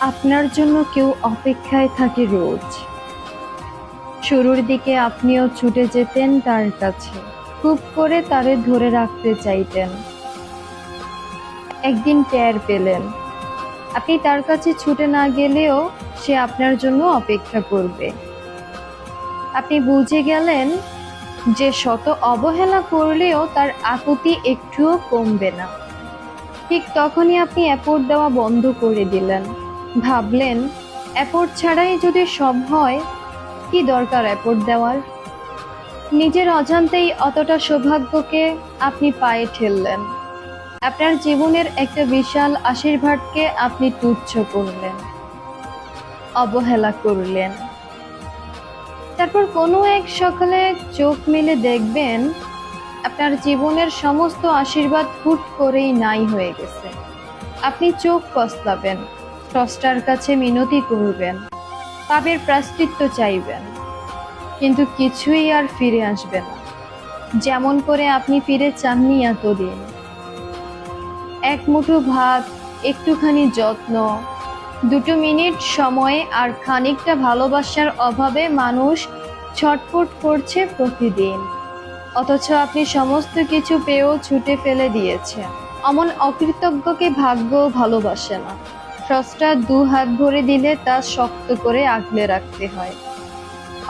আপনার জন্য কেউ অপেক্ষায় থাকে রোজ। শুরুর দিকে আপনিও ছুটে যেতেন তার কাছে। খুব করে তারে ধরে রাখতে চাইতেন। একদিন টের পেলেন। আপনি তার কাছে ছুটে না গেলেও সে আপনার জন্য অপেক্ষা করবে। আপনি বুঝে গেলেন যে শত অবহেলা করলেও তার আকুতি একটুও কমবে না। ঠিক তখনই আপনি অ্যাপোর্ট দেওয়া বন্ধ করে দিলেন। ভাবলেন অ্যাপোর্ট ছাড়াই যদি সব হয়, কি দরকার অ্যাপোর্ট দেওয়ার? নিজের অজান্তেই অতটা সৌভাগ্যকে আপনি পায়ে ঠেললেন। আপনার জীবনের একটা বিশাল আশীর্বাদকে আপনি তুচ্ছ করলেন, অবহেলা করলেন। তারপর কোনো এক সকালে চোখ মেলে দেখবেন, আপনার জীবনের সমস্ত আশীর্বাদ হুট করেই নাই হয়ে গেছে। আপনি চোখ কসলাবেন স্রষ্টার কাছে মিনতি করবেন, পাপের প্রাশ্চিত্য চাইবেন, কিন্তু কিছুই আর ফিরে আসবে না। যেমন করে আপনি ফিরে চাননি এতদিন। এক মুঠো ভাত, একটুখানি যত্ন, দুটো মিনিট সময়ে আর খানিকটা ভালোবাসার অভাবে মানুষ ছটফট করছে প্রতিদিন। অথচ আপনি সমস্ত কিছু পেয়েও ছুটে ফেলে দিয়েছেন। অমন অকৃতজ্ঞকে ভাগ্য ভালোবাসে না। স্রষ্টা দু হাত ভরে দিলে তা শক্ত করে আগলে রাখতে হয়।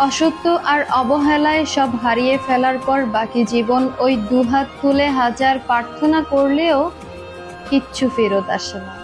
অসত্য আর অবহেলায় সব হারিয়ে ফেলার পর বাকি জীবন ওই দুহাত তুলে হাজার প্রার্থনা করলেও কিচ্ছু ফেরত আসে না।